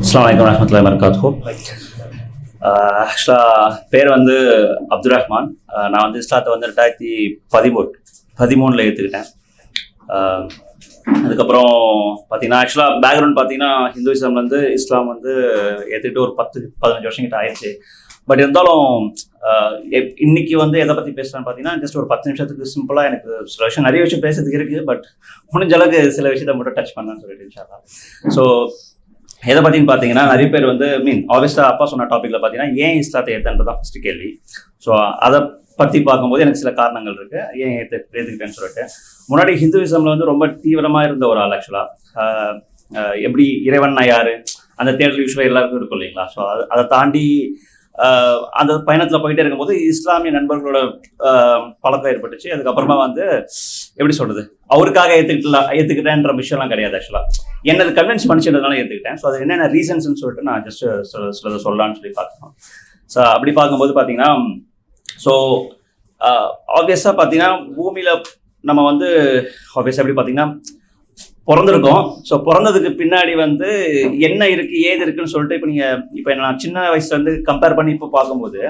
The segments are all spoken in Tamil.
அஸ்லாம் வலைக்கம் வரமத்துல வரகாத்து ஆக்சுவலாக பேர் வந்து அப்துல் ரஹ்மான். நான் வந்து இஸ்லாத்தை வந்து ரெண்டாயிரத்தி பதிமூணு பதிமூணில் ஏற்றுக்கிட்டேன் அதுக்கப்புறம் பார்த்தீங்கன்னா ஆக்சுவலாக பேக்ரவுண்ட் பார்த்தீங்கன்னா ஹிந்துவிசம்லேருந்து இஸ்லாம் வந்து ஏற்றுக்கிட்டு ஒரு பத்து பதினஞ்சு வருஷம் கிட்ட ஆயிடுச்சு பட் இருந்தாலும் எப்- இன்னைக்கு வந்து எதை பற்றி பேசுகிறேன்னு பார்த்தீங்கன்னா ஜஸ்ட் ஒரு பத்து நிமிஷத்துக்கு சிம்பிளாக எனக்கு சில விஷயம் நிறைய விஷயம் பேசுறதுக்கு இருக்குது. பட் முடிஞ்ச அளவுக்கு சில விஷயத்தை மட்டும் டச் பண்ணலாம்னு சொல்லிட்டு ஸோ எதை பற்றின்னு பார்த்தீங்கன்னா நிறைய பேர் வந்து மீன் ஆப்வியஸாக அப்பா சொன்ன டாப்பிக்கில் பார்த்தீங்கன்னா ஏன் இஸ்லாத்தை ஏற்றுன்றது தான் ஃபஸ்ட்டு கேள்வி. ஸோ அதை பற்றி பார்க்கும்போது எனக்கு சில காரணங்கள் இருக்குது ஏன் ஏற்று ஏற்றுக்கிட்டேன்னு சொல்லிட்டு. முன்னாடி ஹிந்துவிசமில் வந்து ரொம்ப தீவிரமாக இருந்த ஒரு ஆள் ஆக்சுவலாக எப்படி இறைவன்னா யார்? அந்த தேடல் யூஸ்வலாக எல்லாருக்கும் இருக்கும் இல்லைங்களா? ஸோ அதை அதை தாண்டி அந்த பயணத்தில் போயிட்டே இருக்கும்போது இஸ்லாமிய நண்பர்களோட பழக்கம் ஏற்பட்டுச்சு. அதுக்கப்புறமா வந்து எப்படி சொல்றது? அவருக்காக ஏற்றுக்கிட்டலாம் ஏற்றுக்கிட்டேன்ற விஷயம்லாம் கிடையாது ஆக்சுவலாக என்னது கன்வின்ஸ் பண்ணிச்சதுனால ஏற்றுக்கிட்டேன் ஸோ அது என்னென்ன ரீசன்ஸ்னு சொல்லிட்டு நான் ஜஸ்ட் சிலதை சொல்லலாம்னு சொல்லி பார்க்கணும் ஸோ அப்படி பார்க்கும்போது பார்த்தீங்கன்னா ஸோ Uh, ஆப்வியஸாக பார்த்தீங்கன்னா பூமியில் நம்ம வந்து ஆப்வியஸாக எப்படி பார்த்தீங்கன்னா பிறந்திருக்கோம். ஸோ பிறந்ததுக்கு பின்னாடி வந்து என்ன இருக்குது ஏது இருக்குன்னு சொல்லிட்டு இப்போ நீங்கள் இப்போ நான் சின்ன வயசுலேருந்து கம்பேர் பண்ணி இப்போ பார்க்கும்போது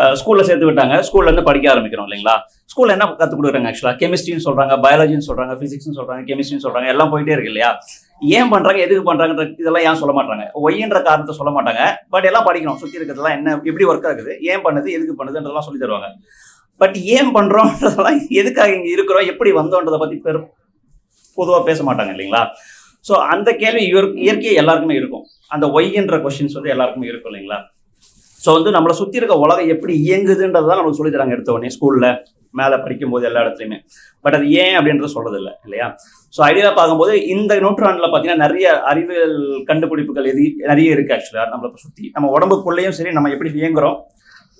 uh, ஸ்கூலில் சேர்த்து விட்டாங்க. ஸ்கூல்லேருந்து படிக்க ஆரம்பிக்கிறோம் இல்லைங்களா? ஸ்கூலில் என்ன கற்றுக் கொடுக்குறாங்க ஆக்சுவலாக கெமிஸ்ட்ரின்னு சொல்கிறாங்க பயாலஜின்னு சொல்கிறாங்க ஃபிசிக்ஸ்னு சொல்கிறாங்க கெமிஸ்ட்ரின்னு சொல்கிறாங்க எல்லாம் போயிட்டே இருக்கு இல்லையா? ஏன் பண்ணுறாங்க எதுக்கு பண்ணுறாங்கன்ற இதெல்லாம் ஏன் சொல்ல மாட்டாங்க ஒய்ன்ற காரணத்தை சொல்ல மாட்டாங்க. பட் எல்லாம் படிக்கணும் சுற்றி இருக்கிறதெல்லாம் என்ன எப்படி ஒர்க் ஆகுது ஏன் பண்ணுது எதுக்கு பண்ணுதுன்றதெல்லாம் சொல்லி தருவாங்க. பட் ஏன் பண்ணுறோன்றதெல்லாம் எதுக்காக இங்கே இருக்கிறோம்? எப்படி வந்தோன்றதை பத்தி பெரும் பொதுவாக பேச மாட்டாங்க இல்லைங்களா? ஸோ அந்த கேள்வி இயற்- இயற்கையை எல்லாருக்குமே இருக்கும். அந்த ஒய்ன்ற கொஷின்ஸ் வந்து எல்லாருக்குமே இருக்கும் இல்லைங்களா? ஸோ வந்து நம்மளை சுற்றி இருக்க உலகம் எப்படி இயங்குதுன்றது தான் நம்மளுக்கு சொல்லித் தராங்க எடுத்த உடனே ஸ்கூலில் மேலே படிக்கும்போது எல்லா இடத்துலையுமே. பட் அது ஏன் அப்படின்றத சொல்கிறது இல்லை இல்லையா? ஸோ ஐடியாவை பார்க்கும்போது இந்த நூற்றாண்டில் பார்த்தீங்கன்னா நிறைய அறிவியல் கண்டுபிடிப்புகள் எது நிறைய இருக்குது ஆக்சுவலாக நம்மளை சுற்றி நம்ம உடம்புக்குள்ளேயும் சரி நம்ம எப்படி இயங்குறோம்?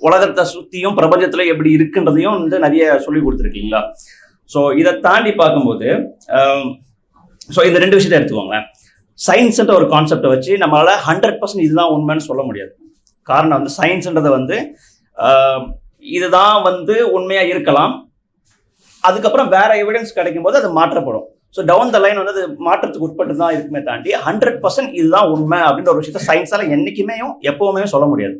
உலகத்தை சுற்றியும் பிரபஞ்சத்தில் எப்படி இருக்குன்றதையும் வந்து நிறைய சொல்லி கொடுத்துருக்கீங்களா? ஸோ இதை தாண்டி பார்க்கும்போது ஸோ இந்த ரெண்டு விஷயத்தை எடுத்துக்கோங்களேன். சயின்ஸ்ன்ற ஒரு கான்செப்டை வச்சு நம்மளால் ஹண்ட்ரட் பர்சன்ட் இதுதான் உண்மைன்னு சொல்ல முடியாது. காரணம் வந்து சயின்ஸ்ன்றதை வந்து இதுதான் வந்து உண்மையாக இருக்கலாம். அதுக்கப்புறம் வேற எவிடன்ஸ் கிடைக்கும் போது அது மாற்றப்படும். ஸோ டவுன் த லைன் வந்து அது மாற்றத்துக்கு உட்பட்டு தான் இருக்குமே தாண்டி ஹண்ட்ரட் பர்சன்ட் இதுதான் உண்மை அப்படின்ற ஒரு விஷயத்த சயின்ஸால் என்றைக்குமே எப்பவுமே சொல்ல முடியாது.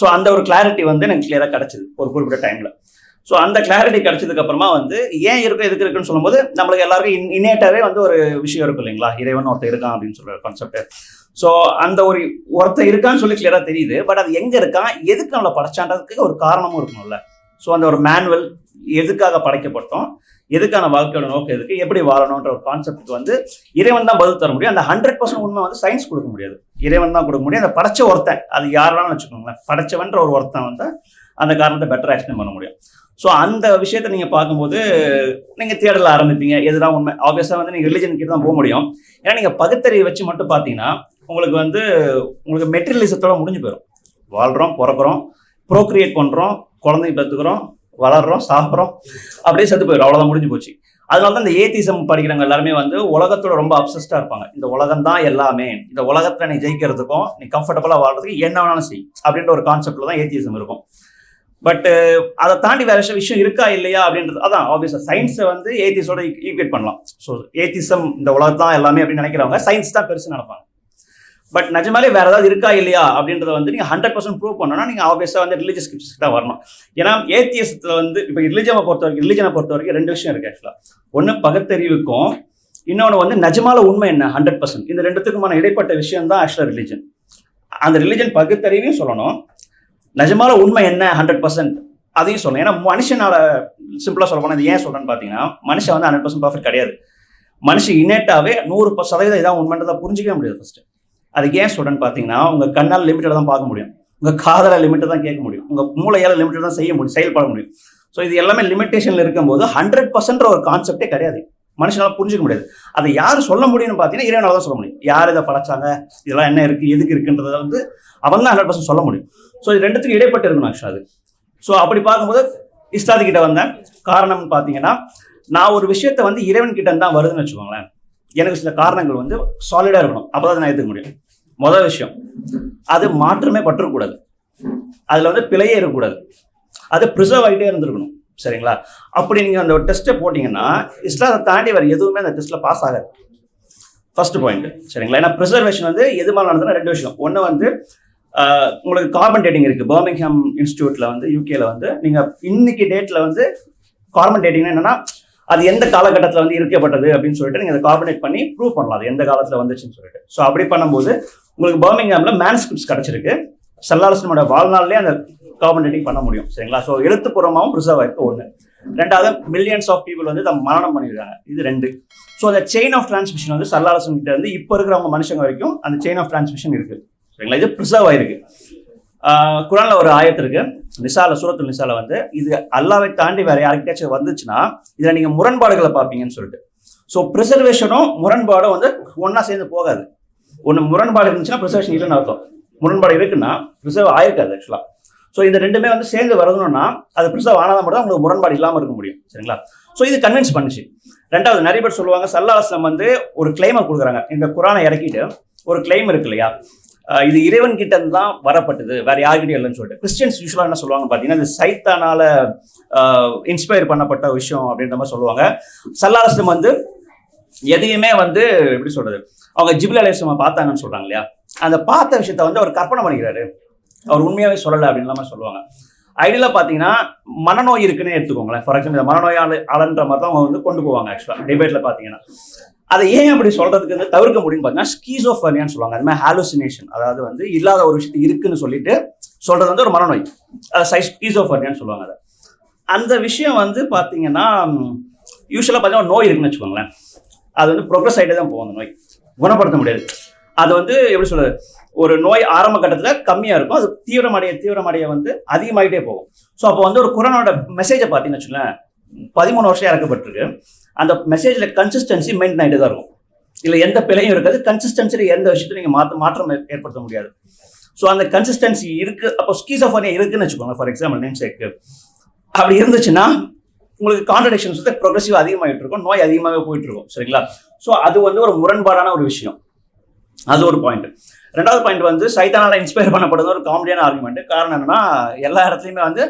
ஸோ அந்த ஒரு கிளாரிட்டி வந்து எனக்கு கிளியராக கிடச்சிது ஒரு குறிப்பிட்ட டைமில் ஸோ அந்த கிளாரிட்டி கிடைச்சதுக்கு அப்புறமா வந்து ஏன் இருக்கும் எதுக்கு இருக்குன்னு சொல்லும்போது நம்மளுக்கு எல்லாருக்கும் இன் இன்னேட்டாவே வந்து ஒரு விஷயம் இருக்கும் இல்லைங்களா? இறைவன் ஒருத்தர் இருக்கான் அப்படின்னு சொல்ற கான்செப்ட் ஸோ அந்த ஒரு ஒருத்தர் இருக்கான்னு சொல்லி கிளியராக தெரியுது. பட் அது எங்கே இருக்கான்? எதுக்கு நம்மளை படைச்சான்றதுக்கு ஒரு காரணமும் இருக்கணும்ல. ஸோ அந்த ஒரு மேனுவல் எதுக்காக படைக்கப்பட்டோம்? எதுக்கான வாழ்க்கையோட நோக்கம் எதுக்கு? எப்படி வாழணுன்ற ஒரு கான்செப்ட்க்கு வந்து இறைவன் தான் பதில் தர முடியும். அந்த ஹண்ட்ரட் பர்சன்ட் உண்மை வந்து சயின்ஸ் கொடுக்க முடியாது. இறைவன் தான் கொடுக்க முடியும். அந்த படைச்ச ஒருத்தன் அது யாராலும் வச்சுக்கோங்களேன். படைச்சவன்ற ஒரு ஒருத்தன் வந்து அந்த காரணத்தை பெட்டர் ஆக்ஷன் பண்ண முடியும். ஸோ அந்த விஷயத்தை நீங்கள் பார்க்கும்போது நீங்கள் தேடல ஆரம்பிப்பீங்க. எதுதான் உண்மை. ஆப்வியஸாக வந்து நீங்கள் ரிலிஜன் கிட்ட தான் போக முடியும். ஏன்னா நீங்கள் பகுத்தறிவை வச்சு மட்டும் பார்த்தீங்கன்னா உங்களுக்கு வந்து உங்களுக்கு மெட்டீரியலிசத்தோட முடிஞ்சு போயிடும் வாழ்கிறோம் பிறக்கிறோம். ப்ரோக்ரியேட் பண்ணுறோம் குழந்தை பெற்றுக்கிறோம் வளர்றோம் சாப்பிட்றோம். அப்படியே செத்து போயிடும். அவ்வளோதான் முடிஞ்சு போச்சு. அதனால தான் இந்த ஏத்திசம் படிக்கிறவங்க எல்லாருமே வந்து உலகத்தோட ரொம்ப அப்சஸ்டாக இருப்பாங்க. இந்த உலகம் தான் எல்லாமே. இந்த உலகத்தில் நீ ஜெயிக்கிறதுக்கும் நீ கம்ஃபர்டபுளாக வாழ்றதுக்கு என்ன வேணாலும் செய். அப்படின்ற ஒரு கான்செப்டில் தான் ஏத்திசம் இருக்கும். பட் அதை தாண்டி வேற விஷயம் விஷயம் இருக்கா இல்லையா அப்படின்றது அதான் ஆப்வியஸாக சயின்ஸை வந்து ஏத்திஸோட ஈக்குவேட் பண்ணலாம். ஸோ ஏத்திசம் இந்த உலகம் தான் எல்லாமே அப்படின்னு நினைக்கிறவங்க சயின்ஸ் தான் பெருசு நினைப்பாங்க பட் நிஜமாலே வேற ஏதாவது இருக்கா இல்லையா அப்படின்றத வந்து நீங்க ஹண்ட்ரட் பர்சன்ட் ப்ரூவ் பண்ணணும்னா நீங்க ஆப்வியஸா வந்து ரிலீஜியஸ் ஸ்கிரிப்ட்ஸ் தான் வரணும். ஏன்னா ஏத்தியசத்துல வந்து இப்போ ரிலிஜனை பொறுத்த வரைக்கும் ரிலிஜனை பொறுத்த வரைக்கும் ரெண்டு விஷயம் இருக்கு ஆக்சுவலா ஒன்று பகுத்தறிவுக்கும் இன்னொன்று வந்து நிஜமால உண்மை என்ன? ஹண்ட்ரட் பர்சன்ட் இந்த ரெண்டுத்துக்குமான இடைப்பட்ட விஷயம் தான் ஆக்சுவலா ரிலிஜன் அந்த ரிலிஜன் பகுத்தறிவையும் சொல்லணும். நிஜமால உண்மை என்ன? ஹண்ட்ரட் பர்சன்ட் அதையும் சொல்லணும். ஏன்னா மனுஷனால சிம்பிளா சொல்ல போனா இது ஏன் சொல்றேன்னு பாத்தீங்கன்னா மனுஷன் வந்து ஹண்ட்ரட் பர்சன்ட் பர்ஃபெக்ட் கிடையாது. மனுஷன் இன்னேட்டாவே நூறு சதவீதம் இதான் உண்மைன்றதை புரிஞ்சிக்கவே முடியாது ஃபர்ஸ்ட் அதுக்கு ஏன் சொல்றேன்னு பார்த்தீங்கன்னா உங்கள் கண்ணால் லிமிட்டட் தான் பார்க்க முடியும். உங்கள் காதலை லிமிட்டை தான் கேட்க முடியும். உங்கள் மூளையால் லிமிட்டட் தான் செய்ய முடியும் செயல்பட முடியும். ஸோ இது எல்லாமே லிமிட்டேஷனில் இருக்கும்போது ஹண்ட்ரட் பர்சன்ட் ஒரு கான்செப்டே கிடையாது. மனுஷனால் புரிஞ்சுக்க முடியாது. அதை யார் சொல்ல முடியும்னு பார்த்தீங்கன்னா இறைவனால தான் சொல்ல முடியும். யார் இதை படைச்சாங்க? இதெல்லாம் என்ன இருக்குது எதுக்கு இருக்குன்றத வந்து அவன் தான் ஹண்ட்ரட் பர்சன்ட் சொல்ல முடியும். ஸோ இது ரெண்டுத்துக்கும் இடைப்பட்டு இருக்கணும் ஆக்சுவலா அது. ஸோ அப்படி பார்க்கும்போது இஸ்தாதி கிட்ட வந்தேன். காரணம்னு பார்த்தீங்கன்னா நான் ஒரு விஷயத்த வந்து இறைவன் கிட்ட தான் வருதுன்னு வச்சுக்கோங்களேன். எனக்கு சில காரணங்கள் வந்து சாலிடாக இருக்கணும். அப்போ தான் நான் ஏற்றுக்க முடியும். முதல் விஷயம். அது மாற்றமே பற்றக்கூடாது. அதில் வந்து பிழையே இருக்கக்கூடாது. அது ப்ரிசர்வ் ஆகிட்டே இருந்திருக்கணும். சரிங்களா? அப்படி நீங்கள் அந்த டெஸ்ட்டை போட்டிங்கன்னா இஸ்லாத்தை தாண்டி வேறு எதுவுமே அந்த டெஸ்ட்டில் பாஸ் ஆகாது. ஃபர்ஸ்ட் பாயிண்ட் சரிங்களா? ஏன்னா ப்ரிசர்வேஷன் வந்து எது மாதிரி நடந்ததுன்னா ரெண்டு விஷயம். ஒன்று வந்து உங்களுக்கு கார்பன் டேட்டிங் இருக்குது பர்மிங்ஹாம் இன்ஸ்டியூட்டில் வந்து யூகேல வந்து நீங்கள் இன்னைக்கு டேட்டில் வந்து கார்பன் டேட்டிங்னா என்னென்னா அது எந்த காலகட்டத்தில் வந்து இருக்கப்பட்டது அப்படின்னு சொல்லிட்டு நீங்கள் அதை கார்பனேட் பண்ணி ப்ரூவ் பண்ணலாம். அது எந்த காலத்தில் வந்துச்சுன்னு சொல்லிட்டு. ஸோ அப்படி பண்ணும்போது உங்களுக்கு பர்மிங்ஹாமில் மேன்ஸ்கிரிப்ட்ஸ் கிடச்சிருக்கு. சல்லாலசனோட வாழ்நாள்லேயே அந்த கார்பன் டேட்டிங் பண்ண முடியும். சரிங்களா? ஸோ எழுத்துப்பூர்வமாகவும் ப்ரிசர்வ் ஆயிருக்கு. ஒன்று ரெண்டாவது மில்லியன்ஸ் ஆஃப் பீப்புள் வந்து இதை மரணம் பண்ணியிருக்காங்க இது ரெண்டு. ஸோ அந்த செயின் ஆஃப் டிரான்ஸ்மிஷன் வந்து சல்லாலசன் கிட்ட இருந்து இப்போ இருக்கிறவங்க மனுஷங்க வரைக்கும் அந்த செயின் ஆஃப் டிரான்ஸ்மிஷன் இருக்கு. சரிங்களா? இது ப்ரிசர்வ் ஆயிருக்கு. குரானில் ஒரு ஆயத்து இருக்கு. நிசால சூரத்து நிசால வந்து இது அல்லாவை தாண்டி வேற யாருக்கிட்டாச்சும் வந்துச்சுன்னா இதில் நீங்கள் முரண்பாடுகளை பார்ப்பீங்கன்னு சொல்லிட்டு. ஸோ ப்ரிசர்வேஷனும் முரண்பாடும் வந்து ஒன்றா சேர்ந்து போகாது. ஒன்று முரண்பாடு இருந்துச்சுன்னா ப்ரிசர்வேஷன் இல்லைன்னு அர்த்தம். முரண்பாடு இருக்குன்னா ப்ரிசர்வ் ஆயிருக்காது ஆக்சுவலா ஸோ இந்த ரெண்டுமே வந்து சேர்ந்து வரணும்னா அது ப்ரிசர்வ் ஆனாதான் மட்டும் தான் உங்களுக்கு முரண்பாடு இல்லாமல் இருக்க முடியும். சரிங்களா? ஸோ இது கன்வின்ஸ் பண்ணுச்சு. ரெண்டாவது நிறைய பேர் சொல்லுவாங்க சல்லாஸ்லம் வந்து ஒரு கிளைமை கொடுக்குறாங்க. இந்த குரானை இறக்கிட்டு ஒரு கிளைம் இருக்கு இல்லையா? இது இறைவன் கிட்ட இருந்து தான் வரப்பட்டது. வேற யார்கிட்டயும் இல்லைன்னு சொல்லிட்டு. கிறிஸ்டியன்ஸ் யூஸ்வலாக என்ன சொல்லுவாங்க பார்த்தீங்கன்னா இந்த சைத்தானால இன்ஸ்பயர் பண்ணப்பட்ட விஷயம் அப்படின்ற மாதிரி சொல்லுவாங்க. சல்லாஸ்லம் வந்து எதையுமே வந்து எப்படி சொல்றது அவங்க ஜிபில் அலிஸ்லமை பார்த்தாங்கன்னு சொல்கிறாங்க இல்லையா? அந்த பார்த்த விஷயத்த வந்து அவர் கற்பனை பண்ணிக்கிறாரு. அவர் உண்மையாகவே சொல்லலை அப்படின்னு மாதிரி சொல்லுவாங்க. ஐடியில் பார்த்தீங்கன்னா மனநோய் இருக்குன்னு எடுத்துக்கோங்களேன். ஃபார் எக்ஸாம்பிள் இந்த மனநோயாளி ஆளுன்ற மாதிரி தான் அவங்க வந்து கொண்டு போவாங்க ஆக்சுவலாக டிபேட்டில் பார்த்தீங்கன்னா. அதை ஏன் அப்படி சொல்கிறதுக்கு வந்து தவிர்க்க முடியும்னு பார்த்தீங்கன்னா ஸ்கீசோஃபர்னியான்னு சொல்லுவாங்க. அது மாதிரி ஹாலுசினேஷன் அதாவது வந்து இல்லாத ஒரு விஷயத்து இருக்குன்னு சொல்லிட்டு சொல்கிறது வந்து ஒரு மனநோய். அது ஸ்கீசோஃபர்னியான்னு சொல்லுவாங்க அதை. அந்த விஷயம் வந்து பார்த்தீங்கன்னா யூஸ்வலாக பார்த்தீங்கன்னா நோய் இருக்குன்னு வச்சுக்கோங்களேன். அது வந்து ப்ரொக்ரஸ் ஆகிட்டே தான் போகும் அந்த நோய். குணப்படுத்த முடியாது. அது வந்து எப்படி சொல்றது? ஒரு நோய் ஆரம்ப கட்டத்தில் கம்மியாக இருக்கும். அது தீவிரமடைய தீவிரமடைய வந்து அதிகமாகிட்டே போகும். ஸோ அப்போ வந்து ஒரு குரானோட மெசேஜை பார்த்தீங்கன்னு வச்சுக்கோங்களேன் பதிமூணு வருஷம் இறக்கப்பட்டிருக்கு. அந்த மெசேஜில் கன்சிஸ்டன்சி மெயின்டைன் ஆகிட்டு தான் இருக்கும். இல்லை எந்த பிழையும் இருக்காது. கன்சிஸ்டன்சியில் எந்த விஷயத்தையும் நீங்கள் மாற்ற மாற்றம் ஏற்படுத்த முடியாது. ஸோ அந்த கன்சிஸ்டன்சி இருக்கு. அப்போ ஸ்கீசோஃபோனியா இருக்குன்னு வச்சுக்கோங்க. ஃபார் எக்ஸாம்பிள் நேம் சேக்கு அப்படி இருந்துச்சுன்னா உங்களுக்கு கான்ட்ரடிக்ஷன்ஸ் வந்து ப்ரொக்ரெசிவ் அதிகமாகிட்டு இருக்கும். நோய் அதிகமாகவே போயிட்டு இருக்கும். சரிங்களா? ஸோ அது வந்து ஒரு முரண்பாடான ஒரு விஷயம். அது ஒரு பாயிண்ட் ரெண்டாவது பாயிண்ட் வந்து சைத்தானால் இன்ஸ்பயர் பண்ணப்படுறது ஒரு காமெடியான ஆர்குமெண்ட் காரணம் என்னன்னா எல்லா இடத்துலையுமே வந்து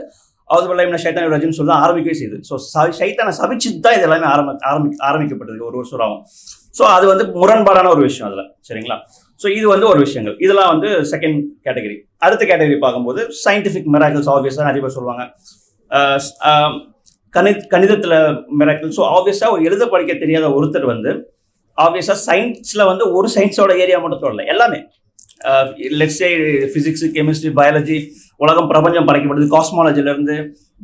அவது பிள்ளைமின சைத்தான் ரஜின்னு சொல்லி ஆரம்பிக்கவே செய்யுது ஸோ சைத்தானை சபிச்சுட்டு தான் இது எல்லாமே ஆரம்பி ஆரம்பி ஆரம்பிக்கப்பட்டது ஒரு வருஷம் ஆகும் ஸோ அது வந்து முரண்பாடான ஒரு விஷயம் அதில். சரிங்களா? ஸோ இது வந்து ஒரு விஷயங்கள். இதெல்லாம் வந்து செகண்ட் கேட்டகரி அடுத்த கேட்டகரி பார்க்கும்போது சயின்டிஃபிக் மிராக்கிள்ஸ் ஆப்வியஸாக நிறைய பேர் சொல்லுவாங்க. அஹ் கணி கணிதத்தில் மிராக்கிள் ஸோ ஆப்வியஸாக ஒரு எழுத படிக்க தெரியாத ஒருத்தர் வந்து ஆப்வியஸாக சயின்ஸில் வந்து ஒரு சயின்ஸோட ஏரியா மட்டும் தொடல எல்லாமே. லெட்ஸே ஃபிசிக்ஸ் கெமிஸ்ட்ரி பயாலஜி உலகம் பிரபஞ்சம் படைக்கப்படுது. காஸ்மாலஜிலேருந்து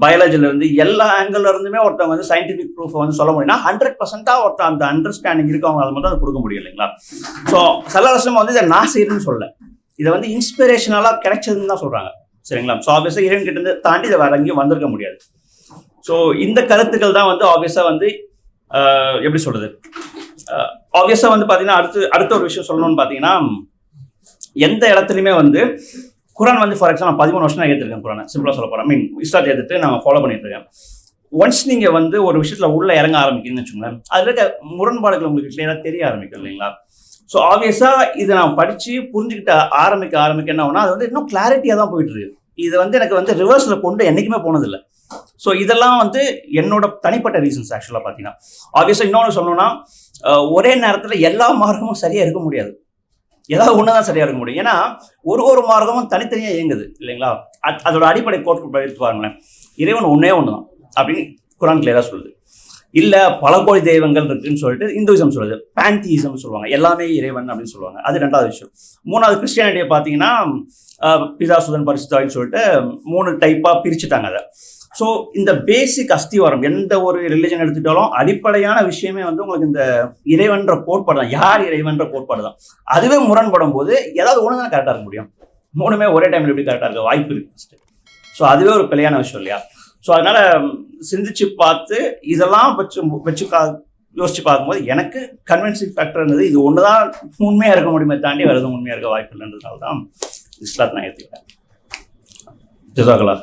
பயாலஜிலேருந்து எல்லா ஆங்கிள்லேருந்துமே ஒருத்தவங்க வந்து சயின்டிஃபிக் ப்ரூஃப் வந்து சொல்ல முடியும்னா ஹண்ட்ரட் பர்சன்ட்டாக ஒருத்தன் அந்த அண்டர்ஸ்டாண்டிங் அதை மட்டும் அதை கொடுக்க முடியும் இல்லைங்களா? ஸோ சல்லாசம் வந்து இதை நான் செய்யணும்னு சொல்ல இதை வந்து இன்ஸ்பிரேஷனலாக கிடைச்சதுன்னு தான் சொல்கிறாங்க சரிங்களா? ஸோ ஆப்வியஸாக இறைவன் கிட்டேருந்து தாண்டி இதை வேற எங்கேயும் வந்திருக்க முடியாது. ஸோ இந்த கருத்துக்கள் தான் வந்து ஆப்வியஸாக வந்து எப்படி சொல்கிறது ஆப்வியஸாக வந்து பார்த்தீங்கன்னா அடுத்து அடுத்த ஒரு விஷயம் சொல்லணும்னு பார்த்தீங்கன்னா எந்த இடத்துலையுமே வந்து குரான் வந்து ஃபார் எக்ஸாம்பிள் பதிமூணு வருஷம் நான் ஏற்றிருக்கேன் குரானை. சிம்பிளாக சொல்ல போகிறேன் மீன் இஸ்லாத்தை ஏற்றுட்டு நான் ஃபாலோ பண்ணிட்டு இருக்கேன். ஒன்ஸ் நீங்கள் வந்து ஒரு விஷயத்தில் உள்ள இறங்க ஆரம்பிக்கிறீங்கன்னு வச்சுக்கோங்களேன் அதில் இருக்க முரண்பாடுகள் உங்களுக்கு கிளியராக தெரிய ஆரம்பிக்கும் இல்லைங்களா? ஸோ ஆப்வியஸாக இதை நான் படித்து புரிஞ்சுக்கிட்ட ஆரம்பிக்க ஆரம்பிக்க என்ன அது வந்து இன்னும் கிளாரிட்டியாக தான் போயிட்டு இருக்கு. இது வந்து எனக்கு வந்து ரிவர்ஸில் கொண்டு என்றைக்குமே போனதில்லை. ஸோ இதெல்லாம் வந்து என்னோட தனிப்பட்ட ரீசன்ஸ் ஆக்சுவலாக பார்த்தீங்கன்னா. ஆப்வியஸாக இன்னொன்று சொல்லணும்னா ஒரே நேரத்தில் எல்லா மார்க்கமும் சரியாக இருக்க முடியாது. ஏதாவது ஒன்று தான் சரியாக இருக்க முடியும். ஏன்னா ஒரு ஒரு மார்க்கமும் தனித்தனியாக இயங்குது இல்லைங்களா? அத்- அதோட அடிப்படை கோட்பாடு எடுத்து பாருங்களேன். இறைவன் ஒன்றே ஒன்று தான் அப்படின்னு குரான் கிளியராக சொல்லுது. இல்லை பல கோடி தெய்வங்கள் இருக்குன்னு சொல்லிட்டு இந்துவிசம் சொல்லுது பேந்தியிசம் சொல்லுவாங்க. எல்லாமே இறைவன் அப்படின்னு சொல்லுவாங்க. அது ரெண்டாவது விஷயம். மூணாவது கிறிஸ்டியானிட்டியை பார்த்தீங்கன்னா பிதா சுதன் பரிசுத்தாவின்னு சொல்லிட்டு மூணு டைப்பாக பிரிச்சுட்டாங்க அதை. ஸோ இந்த பேசிக் அஸ்திவாரம் எந்த ஒரு ரிலிஜன் எடுத்துட்டாலும் அடிப்படையான விஷயமே வந்து உங்களுக்கு இந்த இறைவன்ற கோட்பாடு தான் யார் இறைவன்ற கோட்பாடு தான் அதுவே முரண்படும் போது ஏதாவது ஒன்று தான் கரெக்டாக இருக்க முடியும்? மூணுமே ஒரே டைமில் எப்படி கரெக்டாக இருக்க வாய்ப்பு இருக்கு ஃபஸ்ட்டு ஸோ அதுவே ஒரு பிழையான விஷயம் இல்லையா? ஸோ அதனால சிந்திச்சு பார்த்து இதெல்லாம் வச்சு வச்சு கா யோசிச்சு பார்க்கும்போது எனக்கு கன்வின்சிங் ஃபேக்டர்ன்றது இது ஒன்று தான் உண்மையாக இருக்க முடியுமே தாண்டி வேறு எதுவும் உண்மையாக இருக்க வாய்ப்பு இல்லைன்றதுனால தான் இஸ்லாத் நான் ஏற்றுக்கிட்டேன் ஜிசாகலா